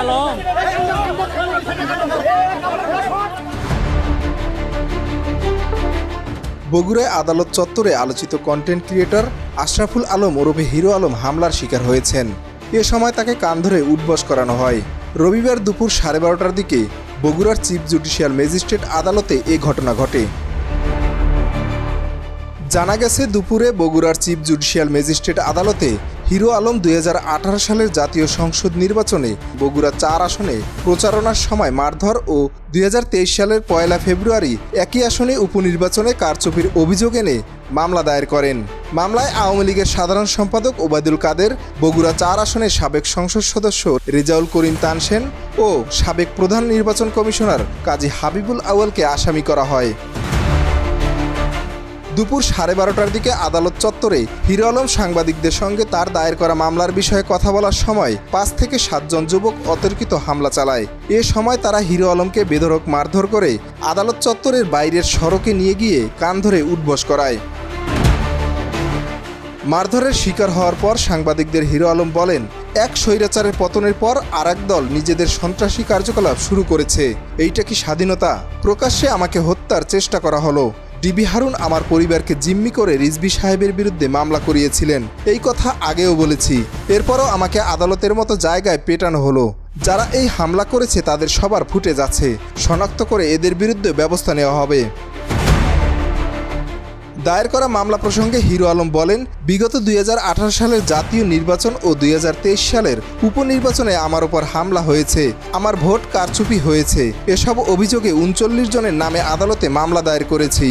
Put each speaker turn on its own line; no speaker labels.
আলম
বগুড়ায় আদালত চত্বরে আলোচিত কন্টেন্ট ক্রিয়েটর আশরাফুল আলম ওরফে হিরো আলম হামলার শিকার হয়েছেন। এ সময় তাকে কান ধরে উঠবস করানো হয়। রবিবার দুপুর সাড়ে বারোটার দিকে বগুড়ার চিফ জুডিশিয়াল ম্যাজিস্ট্রেট আদালতে এ ঘটনা ঘটে। জানা গেছে, দুপুরে বগুড়ার চিফ জুডিশিয়াল ম্যাজিস্ট্রেট আদালতে হিরো আলম দুই হাজার আঠারো সালের জাতীয় সংসদ নির্বাচনে বগুড়া চার আসনে প্রচারণার সময় মারধর ও দুই হাজার তেইশ সালের পয়লা ফেব্রুয়ারি একই আসনে উপনির্বাচনে কারচুপির অভিযোগ এনে মামলা দায়ের করেন। মামলায় আওয়ামী লীগের সাধারণ সম্পাদক ওবায়দুল কাদের, বগুড়া চার আসনের সাবেক সংসদ সদস্য রেজাউল করিম তানসেন ও সাবেক প্রধান নির্বাচন কমিশনার কাজী হাবিবুল আউয়ালকে আসামি করা হয়। দুপুর সাড়ে বারোটার দিকে আদালত চত্বরে হিরো আলম সাংবাদিকদের সঙ্গে তার দায়ের করা মামলার বিষয়ে কথা বলার সময় পাঁচ থেকে সাতজন যুবক অতর্কিত হামলা চালায়। এ সময় তারা হিরো আলমকে বেধরক মারধর করে আদালত চত্বরের বাইরের সড়কে নিয়ে গিয়ে কান ধরে উঠবস করায়। মারধরের শিকার হওয়ার পর সাংবাদিকদের হিরো আলম বলেন, এক স্বৈরাচারের পতনের পর আর দল নিজেদের সন্ত্রাসী কার্যকলাপ শুরু করেছে। এইটা কি স্বাধীনতা? প্রকাশ্যে আমাকে হত্যার চেষ্টা করা হলো। ডিবি হারুন আমার পরিবারকে জিম্মি করে রিজবি সাহেবের বিরুদ্ধে মামলা করিয়েছিলেন। এই কথা আগেও বলেছি। এরপরও আমাকে আদালতের মতো জায়গায় পেটানো হলো। যারা এই হামলা করেছে তাদের সবার ফুটে যাচ্ছে শনাক্ত করে এদের বিরুদ্ধে ব্যবস্থা নেওয়া হবে। দায়ের করা মামলা প্রসঙ্গে হিরো আলম বলেন, বিগত দুই হাজার আঠারো সালের জাতীয় নির্বাচন ও দুই হাজার তেইশ সালের উপনির্বাচনে আমার ওপর হামলা হয়েছে, আমার ভোট কারচুপি হয়েছে, এসব অভিযোগে উনচল্লিশ জনের নামে আদালতে মামলা দায়ের করেছি।